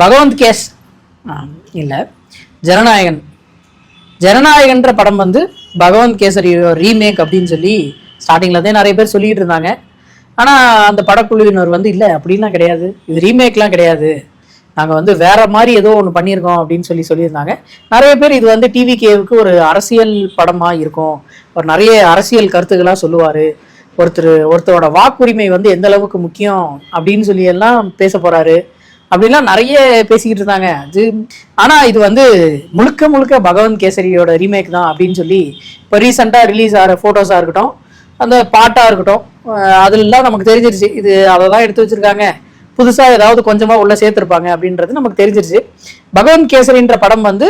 Bhagwant case. இல்லை. ஜனநாயகன். ஜனநாயகன்ற படம் வந்து பகவந்த் கேசரி ரீமேக் அப்படின்னு சொல்லி ஸ்டார்டிங்கில் இருந்தே நிறைய பேர் சொல்லிட்டு இருந்தாங்க. ஆனால் அந்த படக்குழுவினர் வந்து இல்லை அப்படிலாம் கிடையாது. இது ரீமேக்லாம் கிடையாது. நாங்கள் வந்து வேற மாதிரி ஏதோ ஒன்று பண்ணியிருக்கோம் அப்படின்னு சொல்லி சொல்லியிருந்தாங்க. நிறைய பேர் இது வந்து டிவி கேவுக்கு ஒரு அரசியல் படமாக இருக்கும். ஒரு நிறைய அரசியல் கருத்துக்களாக சொல்லுவார். ஒருத்தர் ஒருத்தரோட வாக்குரிமை வந்து எந்த அளவுக்கு முக்கியம் அப்படின்னு சொல்லி எல்லாம் பேச போறாரு. அப்படிலாம் நிறைய பேசிக்கிட்டு இருந்தாங்க. அது ஆனால் இது வந்து முழுக்க முழுக்க பகவந்த் கேசரியோட ரீமேக் தான் அப்படின்னு சொல்லி இப்போ ரீசெண்டாக ரிலீஸ் ஆகிற ஃபோட்டோஸாக இருக்கட்டும் அந்த பாட்டாக இருக்கட்டும் அஹ் நமக்கு தெரிஞ்சிருச்சு. இது அதை தான் எடுத்து வச்சிருக்காங்க. புதுசாக ஏதாவது கொஞ்சமாக உள்ள சேர்த்துருப்பாங்க அப்படின்றது நமக்கு தெரிஞ்சிருச்சு. பகவந்த் கேசரின்ற படம் வந்து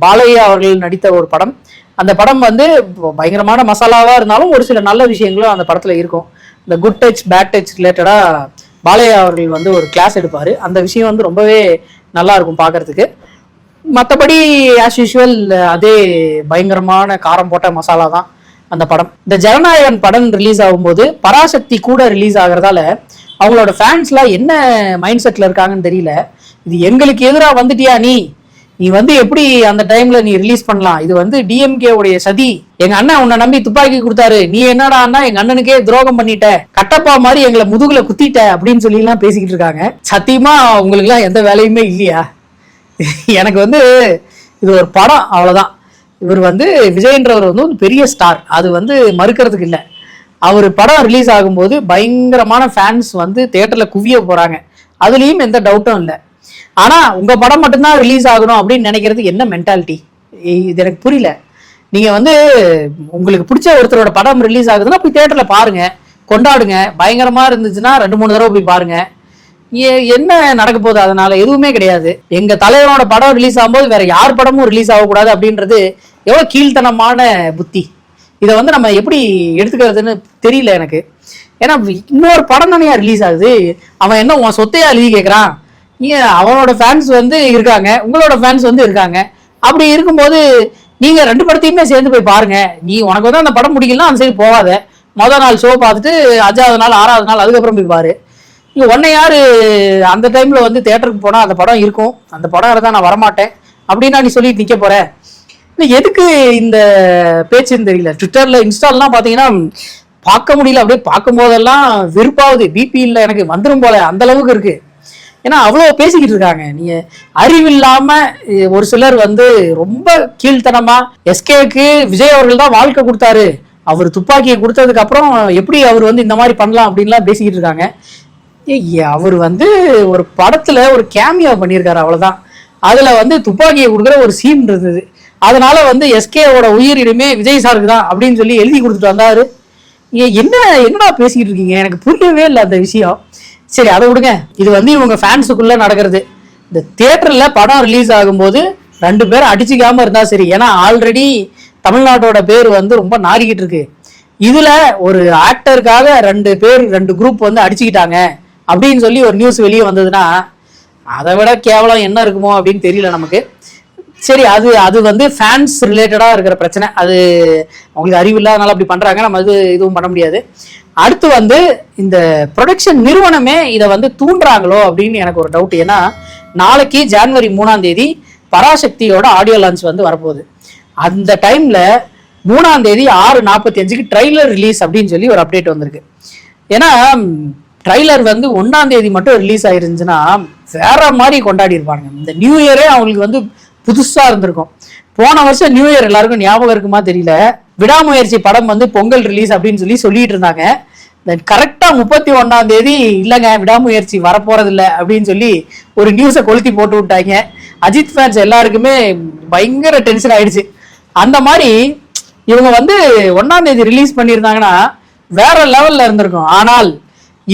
பாலையா அவர்கள் நடித்த ஒரு படம். அந்த படம் வந்து பயங்கரமான மசாலாவாக இருந்தாலும் ஒரு சில நல்ல விஷயங்களும் அந்த படத்தில் இருக்கும். இந்த குட் டச் பேட் டச் ரிலேட்டடாக பாலையா அவர்கள் வந்து ஒரு கிளாஸ் எடுப்பார். அந்த விஷயம் வந்து ரொம்பவே நல்லா இருக்கும் பார்க்கறதுக்கு. மற்றபடி ஆஸ் யூஷுவல் அதே பயங்கரமான காரம் போட்ட மசாலா தான் அந்த படம். இந்த ஜனநாயகன் படம் ரிலீஸ் ஆகும்போது பராசக்தி கூட ரிலீஸ் ஆகுறதால அவங்களோட ஃபேன்ஸ்லாம் என்ன மைண்ட் செட்டில் இருக்காங்கன்னு தெரியல. இது எங்களுக்கு எதிராக வந்துட்டியா நீ? நீ வந்து எப்படி அந்த டைம்ல நீ ரிலீஸ் பண்ணலாம்? இது வந்து டிஎம்கே உடைய சதி. எங்க அண்ணன் உன்னை நம்பி துப்பாக்கி கொடுத்தாரு. நீ என்னடா அண்ணா எங்க அண்ணனுக்கே துரோகம் பண்ணிட்ட. கட்டப்பா மாதிரி எங்களை முதுகுல குத்திட்ட அப்படின்னு சொல்லி எல்லாம் பேசிக்கிட்டு இருக்காங்க. சத்தியமா உங்களுக்கு எல்லாம் எந்த வேலையுமே இல்லையா? எனக்கு வந்து இது ஒரு படம் அவ்வளவுதான். இவர் வந்து விஜயன்றவர் வந்து ஒரு பெரிய ஸ்டார் அது வந்து மறுக்கிறதுக்கு இல்லை. அவர் படம் ரிலீஸ் ஆகும்போது பயங்கரமான ஃபேன்ஸ் வந்து தேட்டரில் குவிய போகிறாங்க அதுலேயும் எந்த டவுட்டும் இல்லை. ஆனா உங்க படம் மட்டும்தான் ரிலீஸ் ஆகணும் அப்படின்னு நினைக்கிறது என்ன மென்டாலிட்டி இது எனக்கு புரியல. நீங்க வந்து உங்களுக்கு பிடிச்ச ஒருத்தரோட படம் ரிலீஸ் ஆகுதுன்னா போய் தேட்டர்ல பாருங்க. கொண்டாடுங்க. பயங்கரமா இருந்துச்சுன்னா ரெண்டு மூணு தடவை போய் பாருங்க. ஏ- என்ன நடக்க போகுது அதனால? எதுவுமே கிடையாது. எங்க தலைவனோட படம் ரிலீஸ் ஆகும்போது வேற யார் படமும் ரிலீஸ் ஆகக்கூடாது அப்படின்றது எவ்வளவு கீழ்த்தனமான புத்தி. இதை வந்து நம்ம எப்படி எடுத்துக்கிறதுன்னு தெரியல எனக்கு. ஏன்னா இன்னொரு படம் தானே ரிலீஸ் ஆகுது. அவன் என்ன உன் சொத்தையா எழுதி கேட்குறான் அவனோட ஃபேன்ஸ் வந்து இருக்காங்க உங்களோட ஃபேன்ஸ் வந்து இருக்காங்க. அப்படி இருக்கும்போது நீங்க ரெண்டு படத்தையுமே சேர்ந்து போய் பாருங்க. நீ உனக்கு வந்து அந்த படம் முடிக்கலாம் அந்த சைடு போகாத. மொதல் நாள் ஷோ பார்த்துட்டு அஞ்சாவது நாள் ஆறாவது நாள் அதுக்கப்புறம் போய் பாரு. நீ உன்னை யாரு அந்த டைம்ல வந்து தேட்டருக்கு போனா அந்த படம் இருக்கும். அந்த படம் தான் நான் வரமாட்டேன். அப்படின்னா நீ சொல்லிட்டு நிக்க போற. எதுக்கு இந்த பேச்சுன்னு தெரியல. ட்விட்டர்ல இன்ஸ்டால்லாம் பாத்தீங்கன்னா பார்க்க முடியல. அப்படியே பார்க்கும் போதெல்லாம் வெறுப்பாவது பிபி இல்லை எனக்கு வந்துடும் போல. அந்த அளவுக்கு இருக்கு. ஏன்னா அவ்வளோ பேசிக்கிட்டு இருக்காங்க. நீங்க அறிவில்லாம ஒரு சிலர் வந்து ரொம்ப கீழ்த்தனமா எஸ்கேக்கு விஜய் அவர்கள் தான் வாழ்க்கை கொடுத்தாரு. அவர் துப்பாக்கியை கொடுத்ததுக்கு அப்புறம் எப்படி அவர் வந்து இந்த மாதிரி பண்ணலாம் அப்படின்லாம் பேசிக்கிட்டு இருக்காங்க. ஏய், அவர் வந்து ஒரு படத்துல ஒரு கேமியா பண்ணியிருக்காரு அவ்வளவுதான். அதுல வந்து துப்பாக்கியை கொடுக்குற ஒரு சீன் இருந்தது. அதனால வந்து எஸ்கேவோட உயிர் இனிமே விஜய் சாருக்கு தான் அப்படின்னு சொல்லி எழுதி கொடுத்துட்டு வந்தாரு. ஏ, என்ன என்னடா பேசிக்கிட்டு இருக்கீங்க? எனக்கு புரியவே இல்லை அந்த விஷயம். சரி அதை விடுங்க. இது வந்து இவங்க ஃபேன்ஸுக்குள்ள நடக்கிறது. இந்த தியேட்டர்ல படம் ரிலீஸ் ஆகும்போது ரெண்டு பேரும் அடிச்சுக்காம இருந்தா சரி. ஏன்னா ஆல்ரெடி தமிழ்நாட்டோட பேர் வந்து ரொம்ப நாறிக்கிட்டு இருக்கு. இதுல ஒரு ஆக்டருக்காக ரெண்டு பேர் ரெண்டு குரூப் வந்து அடிச்சுக்கிட்டாங்க அப்படின்னு சொல்லி ஒரு நியூஸ் வெளியே வந்ததுன்னா அதை விட கேவலம் என்ன இருக்குமோ அப்படின்னு தெரியல நமக்கு. சரி அது அது வந்து ஃபேன்ஸ் ரிலேட்டடாக இருக்கிற பிரச்சனை. அது அவங்களுக்கு அறிவு இல்லாதனால அப்படி பண்ணுறாங்க நம்ம அது இதுவும் பண்ண முடியாது. அடுத்து வந்து இந்த ப்ரொடக்ஷன் நிறுவனமே இதை வந்து தூண்டுறாங்களோ அப்படின்னு எனக்கு ஒரு டவுட் ஏன்னா நாளைக்கு ஜான்வரி மூணாம் தேதி பராசக்தியோட ஆடியோ லான்ச் வந்து வரப்போகுது. அந்த டைம்ல மூணாம் தேதி ஆறு நாற்பத்தி அஞ்சுக்கு ட்ரைலர் ரிலீஸ் அப்படின்னு சொல்லி ஒரு அப்டேட் வந்திருக்கு. ஏன்னா ட்ரைலர் வந்து ஒன்றாம் தேதி மட்டும் ரிலீஸ் ஆயிருந்துச்சுன்னா வேற மாதிரி கொண்டாடி இருப்பாங்க இந்த நியூ இயரே அவங்களுக்கு வந்து புதுசாக இருந்திருக்கும். போன வருஷம் நியூ இயர் எல்லாருக்கும் ஞாபகம் இருக்குமா தெரியல. விடாமுயற்சி படம் வந்து பொங்கல் ரிலீஸ் அப்படின்னு சொல்லி சொல்லிட்டு இருந்தாங்க. கரெக்டா முப்பத்தி ஒன்னாம் தேதி இல்லைங்க விடாமுயற்சி வரப்போறது இல்லை அப்படின்னு சொல்லி ஒரு நியூஸை கொளுத்தி போட்டு விட்டாங்க. அஜித் ஃபேன்ஸ் எல்லாருக்குமே பயங்கர டென்ஷன் ஆயிடுச்சு. அந்த மாதிரி இவங்க வந்து ஒன்னாம் தேதி ரிலீஸ் பண்ணியிருந்தாங்கன்னா வேற லெவல்ல இருந்திருக்கும். ஆனால்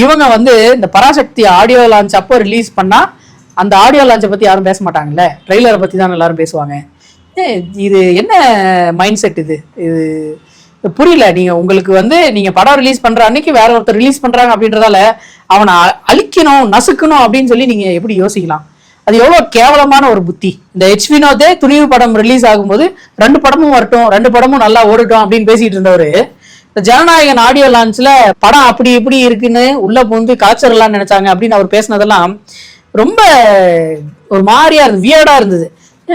இவங்க வந்து இந்த பராசக்தி ஆடியோ லான்ச் அப்போ ரிலீஸ் பண்ணா அந்த ஆடியோ லான்ச்சை பத்தி யாரும் பேச மாட்டாங்கல்ல? ட்ரெய்லரை பத்தி தான் எல்லாரும் பேசுவாங்க. இது என்ன மைண்ட் செட் இது? இது புரியல. நீங்க உங்களுக்கு வந்து நீங்க படம் ரிலீஸ் பண்ற அன்னைக்கு வேற ஒருத்தர் ரிலீஸ் பண்றாங்க அப்படின்றதால அவனை அ- அழிக்கணும் நசுக்கணும் அப்படின்னு சொல்லி நீங்க எப்படி யோசிக்கலாம்? அது எவ்வளவு கேவலமான ஒரு புத்தி. இந்த ஹெச் வினோதே துணிவு படம் ரிலீஸ் ஆகும்போது ரெண்டு படமும் வரட்டும் ரெண்டு படமும் நல்லா ஓடட்டும் அப்படின்னு பேசிட்டு இருந்தவர். இந்த ஜனநாயகன் ஆடியோ லான்ச்ல படம் அப்படி இப்படி இருக்குன்னு உள்ள புகுந்து காய்ச்சறலாம்னு நினைச்சாங்க அப்படின்னு அவர் பேசினதெல்லாம் ரொம்ப ஒரு மாதிரியா இருந்தது வியர்டா இருந்தது.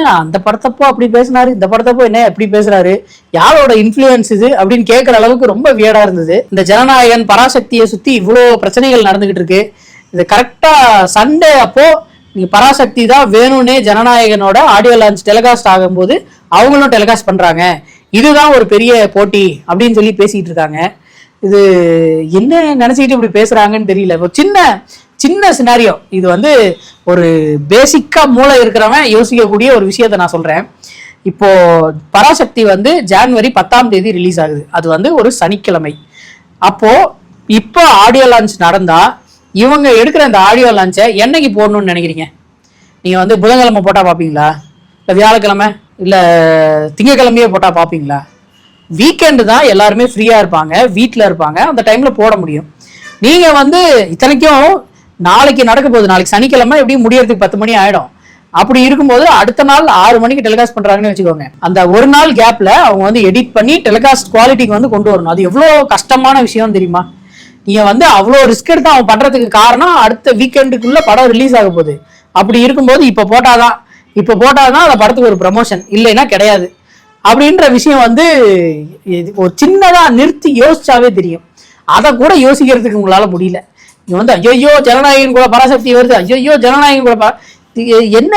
அந்த படத்தப்போ அப்படி பேசினாரு? இந்த படத்தப்போ என்ன எப்படி பேசுறாரு? யாரோட இன்ஃபுளுயன்ஸ் இது? அப்படின்னு கேட்குற அளவுக்கு ரொம்ப வியடா இருந்தது. இந்த ஜனநாயகன் பராசக்தியை சுத்தி இவ்வளோ பிரச்சனைகள் நடந்துகிட்டு இருக்கு. இது கரெக்டா சண்டே அப்போ நீங்க பராசக்தி தான் வேணும்னே ஜனநாயகனோட ஆடியோ லான்ச் டெலிகாஸ்ட் ஆகும்போது அவங்களும் டெலிகாஸ்ட் பண்றாங்க. இதுதான் ஒரு பெரிய போட்டி அப்படின்னு சொல்லி பேசிட்டு இருக்காங்க. இது என்ன நினைச்சுக்கிட்டு இப்படி பேசுறாங்கன்னு தெரியல. ஒரு சின்ன சின்ன சினாரியோ இது வந்து ஒரு பேசிக்காக மூளை இருக்கிறவன் யோசிக்கக்கூடிய ஒரு விஷயத்த நான் சொல்கிறேன் இப்போ பராசக்தி வந்து ஜான்வரி பத்தாம் தேதி ரிலீஸ் ஆகுது. அது வந்து ஒரு சனிக்கிழமை. அப்போ இப்போ ஆடியோ லான்ச் நடந்தா இவங்க எடுக்கிற அந்த ஆடியோ லான்ச்சை என்னைக்கு போடணும்னு நினைக்கிறீங்க? நீங்கள் வந்து புதன்கிழமை போட்டால் பார்ப்பீங்களா? இல்லை வியாழக்கிழமை? இல்லை திங்கக்கிழமையே போட்டால் பார்ப்பீங்களா? வீக்கெண்டு தான் எல்லாருமே ஃப்ரீயாக இருப்பாங்க. வீட்டில் இருப்பாங்க. அந்த டைமில் போட முடியும். நீங்கள் வந்து இத்தனைக்கும் நாளைக்கு நடக்க போகுது. நாளைக்கு சனிக்கிழமை எப்படியும் முடியறதுக்கு பத்து மணி ஆயிடும். அப்படி இருக்கும்போது அடுத்த நாள் ஆறு மணிக்கு டெலிகாஸ்ட் பண்றாங்கன்னு வச்சுக்கோங்க. அந்த ஒரு நாள் கேப்ல அவங்க வந்து எடிட் பண்ணி டெலிகாஸ்ட் குவாலிட்டிக்கு வந்து கொண்டு வரணும். அது எவ்வளோ கஷ்டமான விஷயம் தெரியுமா? நீங்க வந்து அவ்வளோ ரிஸ்க் எடுத்து அவன் பண்றதுக்கு காரணம் அடுத்த வீக்கெண்டுக்குள்ள படம் ரிலீஸ் ஆக போகுது. அப்படி இருக்கும்போது இப்ப போட்டாதான். இப்ப போட்டாதான் அந்த படத்துக்கு ஒரு ப்ரமோஷன் இல்லைன்னா கிடையாது. அப்படின்ற விஷயம் வந்து ஒரு சின்னதா நிறுத்தி யோசிச்சாவே தெரியும். அதை கூட யோசிக்கிறதுக்கு உங்களால முடியல. நீங்க வந்து ஐயோ ஜனநாயகன் கூட பராசக்தி வருது. ஐயோ ஜனநாயகன் கூட என்ன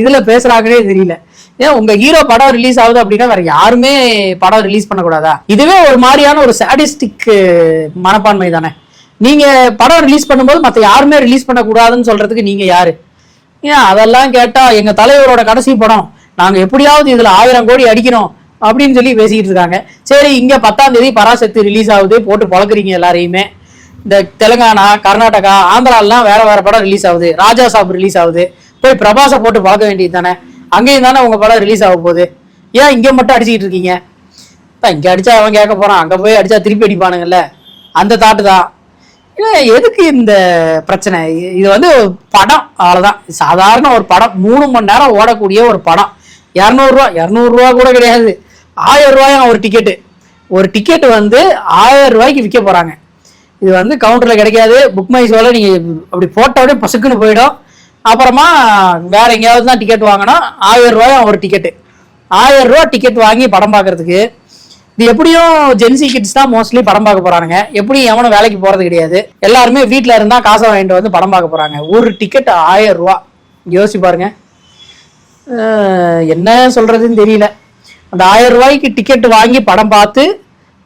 இதுல பேசுறாங்கன்னே தெரியல. ஏன் உங்க ஹீரோ படம் ரிலீஸ் ஆகுது அப்படின்னா வேற யாருமே படம் ரிலீஸ் பண்ணக்கூடாதா? இதுவே ஒரு மாதிரியான ஒரு சாடிஸ்டிக் மனப்பான்மை தானே. நீங்க படம் ரிலீஸ் பண்ணும்போது மத்த யாருமே ரிலீஸ் பண்ணக்கூடாதுன்னு சொல்றதுக்கு நீங்க யாரு? ஏன் அதெல்லாம் கேட்டா எங்க தலைவரோட கடைசி படம் நாங்க எப்படியாவது இதுல ஆயிரம் கோடி அடிக்கணும் அப்படின்னு சொல்லி பேசிக்கிட்டு இருக்காங்க. சரி இங்க பத்தாம் தேதி பராசக்தி ரிலீஸ் ஆகுது போட்டு பழக்கிறீங்க எல்லாரையுமே. இந்த தெலுங்கானா கர்நாடகா ஆந்திராலாம் வேற வேற படம் ரிலீஸ் ஆகுது. ராஜா சாப் ரிலீஸ் ஆகுது. போய் பிரபாஸை போட்டு பார்க்க வேண்டியது தானே. அங்கேயும் தானே உங்க படம் ரிலீஸ் ஆக போகுது. ஏன் இங்கே மட்டும் அடிச்சுக்கிட்டு இருக்கீங்க? அதான் இங்க அடிச்சா அவன் கேட்க போறான். அங்க போய் அடிச்சா திருப்பி அடிப்பானுங்கல்ல. அந்த தாட்டு தான். ஏன் எதுக்கு இந்த பிரச்சனை? இது வந்து படம். அவ்வளவுதான். சாதாரண ஒரு படம். மூணு மணி நேரம் ஓடக்கூடிய ஒரு படம். இரநூறுவா இரநூறுவா கூட கிடையாது. ஆயிரம் ரூபாயும் ஒரு டிக்கெட்டு ஒரு டிக்கெட் வந்து ஆயிரம் ரூபாய்க்கு விற்க போறாங்க. இது வந்து கவுண்டர்ல கிடைக்காது. புக் மை ஷோல நீங்க அப்படி போட்ட பசுக்குன்னு போயிடும். அப்புறமா வேற எங்கேயாவது தான் டிக்கெட் வாங்கினா ஆயிரம் ரூபாய் ஒரு டிக்கெட்டு ஆயிரம் ரூபா டிக்கெட் வாங்கி படம் பார்க்கறதுக்கு. இது எப்படியும் ஜென்சி கிட்ஸ் தான் மோஸ்ட்லி படம் பார்க்க போறானுங்க. எப்படியும் எவனும் வேலைக்கு போறது கிடையாது. எல்லாருமே வீட்டில் இருந்தா காசை வாங்கிட்டு வந்து படம் பார்க்க போறாங்க. ஒரு டிக்கெட் ஆயிரம் ரூபா. யோசிச்சு பாருங்க. என்ன சொல்றதுன்னு தெரியல. அந்த ஆயிரம் ரூபாய்க்கு டிக்கெட் வாங்கி படம் பார்த்து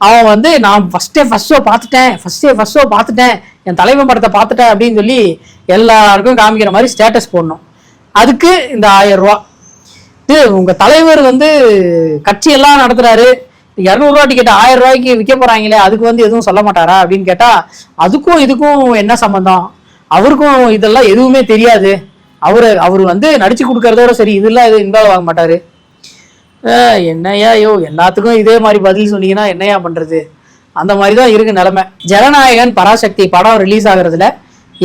அவன் வந்து நான் ஃபஸ்ட்டே ஃபஸ்ட் ஷோ பார்த்துட்டேன் ஃபஸ்ட்டே ஃபஸ்ட் ஷோ பார்த்துட்டேன் என் தலைவன் படத்தை பார்த்துட்டேன் அப்படின்னு சொல்லி எல்லாருக்கும் காமிக்கிற மாதிரி ஸ்டேட்டஸ் போடணும். அதுக்கு இந்த ஆயிரம் ரூபா. இது உங்கள் தலைவர் வந்து கட்சியெல்லாம் நடத்துகிறாரு இரநூறுவா டிக்கெட் ஆயிரம் ரூபாய்க்கு விற்க போகிறாங்களே அதுக்கு வந்து எதுவும் சொல்ல மாட்டாரா அப்படின்னு கேட்டால் அதுக்கும் இதுக்கும் என்ன சம்மந்தம் அவருக்கும் இதெல்லாம் எதுவுமே தெரியாது. அவர் அவர் வந்து நடிச்சு கொடுக்கறதோட சரி இதெல்லாம் எதுவும் இன்வால்வ் ஆக மாட்டார். என்னையா என்னய்யா யோ எல்லாத்துக்கும் இதே மாதிரி பதில் சொன்னீங்கன்னா என்னையா பண்றது? அந்த மாதிரி தான் இருக்கு நிலைமை. ஜனநாயகன் பராசக்தி படம் ரிலீஸ் ஆகுறதுல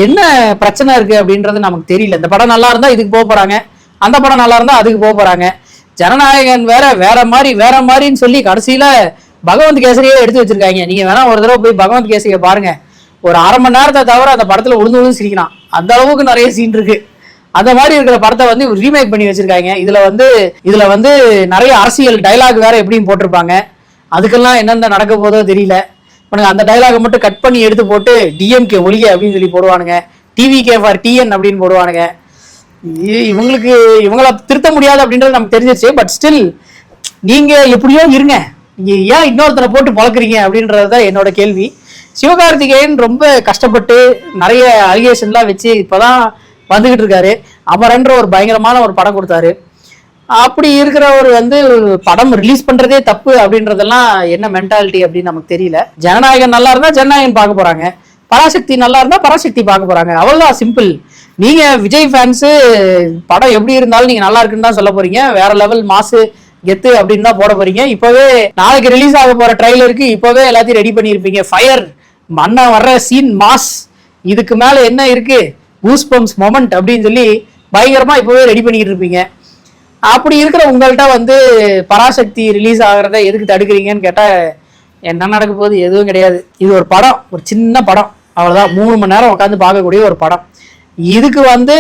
என்ன பிரச்சனை இருக்கு அப்படின்றது நமக்கு தெரியல. இந்த படம் நல்லா இருந்தா இதுக்கு போக போறாங்க. அந்த படம் நல்லா இருந்தா அதுக்கு போக போறாங்க. ஜனநாயகன் வேற வேற மாதிரி வேற மாதிரின்னு சொல்லி கடைசியில பகவந்த் கேசரியே எடுத்து வச்சிருக்காங்க. நீங்க வேணா ஒரு தடவை போய் பகவந்த் கேசரியை பாருங்க. ஒரு அரை மணி நேரத்தை தவிர அந்த படத்துல உழுந்து உழுந்து சிரிக்கலாம் அந்த அளவுக்கு நிறைய சீன் இருக்கு. அந்த மாதிரி இருக்கிற படத்தை வந்து ரீமேக் பண்ணி வச்சிருக்காங்க. இதுல வந்து இதுல வந்து நிறைய அரசியல் டைலாக் வேற எப்படியும் போட்டிருப்பாங்க. அதுக்கெல்லாம் என்னென்ன நடக்க போதோ தெரியல. இப்போ அந்த டைலாக மட்டும் கட் பண்ணி எடுத்து போட்டு டிஎம்கே ஒழிக அப்படின்னு சொல்லி போடுவானுங்க. டிவிகே ஃபார் டிஎன் அப்படின்னு போடுவானுங்க. இ- இவங்களுக்கு இவங்கள திருத்த முடியாது அப்படின்றது நமக்கு தெரிஞ்சிருச்சு. பட் ஸ்டில் நீங்க எப்படியோ இருங்க. நீங்க ஏன் இன்னொருத்தனை போட்டு பழக்கிறீங்க அப்படின்றது தான் என்னோட கேள்வி. சிவகார்த்திகேயன் ரொம்ப கஷ்டப்பட்டு நிறைய அலிகேஷன்லாம் வச்சு இப்போதான் வந்துகிட்டு இருக்காரு. அமரன்ற ஒரு பயங்கரமான ஒரு படம் கொடுத்தாரு. அப்படி இருக்கிறவர் வந்து படம் ரிலீஸ் பண்றதே தப்பு அப்படின்றதெல்லாம் என்ன மென்டாலிட்டி அப்படின்னு நமக்கு தெரியல. ஜனநாயகன் நல்லா இருந்தா ஜனநாயகன் பார்க்க போறாங்க. பராசக்தி நல்லா இருந்தா பராசக்தி பார்க்க போறாங்க. அவ்வளவுதான் சிம்பிள் நீங்க விஜய் ஃபேன்ஸு படம் எப்படி இருந்தாலும் நீங்க நல்லா இருக்குன்னு தான் சொல்ல போறீங்க. வேற லெவல் மாசு கெத்து அப்படின்னு தான் போட போறீங்க. இப்பவே நாளைக்கு ரிலீஸ் ஆக போற ட்ரைலருக்கு இப்பவே எல்லாத்தையும் ரெடி பண்ணியிருப்பீங்க. ஃபயர் மண்ணை வர்ற சீன் மாஸ் இதுக்கு மேல என்ன இருக்கு? கூஸ் பம்ப்ஸ் மொமெண்ட் அப்படின்னு சொல்லி பயங்கரமாக இப்போவே ரெடி பண்ணிக்கிட்டு இருப்பீங்க. அப்படி இருக்கிற உங்கள்கிட்ட வந்து பராசக்தி ரிலீஸ் ஆகிறத எதுக்கு தடுக்கிறீங்கன்னு கேட்டால் என்ன நடக்க போகுது எதுவும் கிடையாது. இது ஒரு படம் ஒரு சின்ன படம். அவ்வளோதான் மூணு மணி நேரம் உட்காந்து பார்க்கக்கூடிய ஒரு படம். இதுக்கு வந்து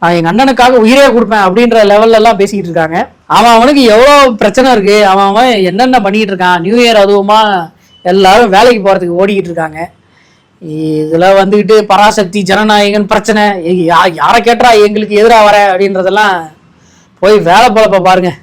நான் எங்கள் அண்ணனுக்காக உயிரே கொடுப்பேன் அப்படின்ற லெவல்லலாம் பேசிக்கிட்டு இருக்காங்க. அவன் அவனுக்கு எவ்வளோ பிரச்சனை இருக்குது அவன் அவன் என்னென்ன பண்ணிகிட்டு இருக்கான். நியூ இயர் அதுவுமா எல்லாரும் வேலைக்கு போகிறதுக்கு ஓடிக்கிட்டு இருக்காங்க. இதெல்லாம் வந்துக்கிட்டு பராசக்தி ஜனநாயகன் பிரச்சனை. யாரை கேட்டா எங்களுக்கு எதிராக வர அப்படின்றதெல்லாம் போய் வேலை பழப்ப பாருங்கள்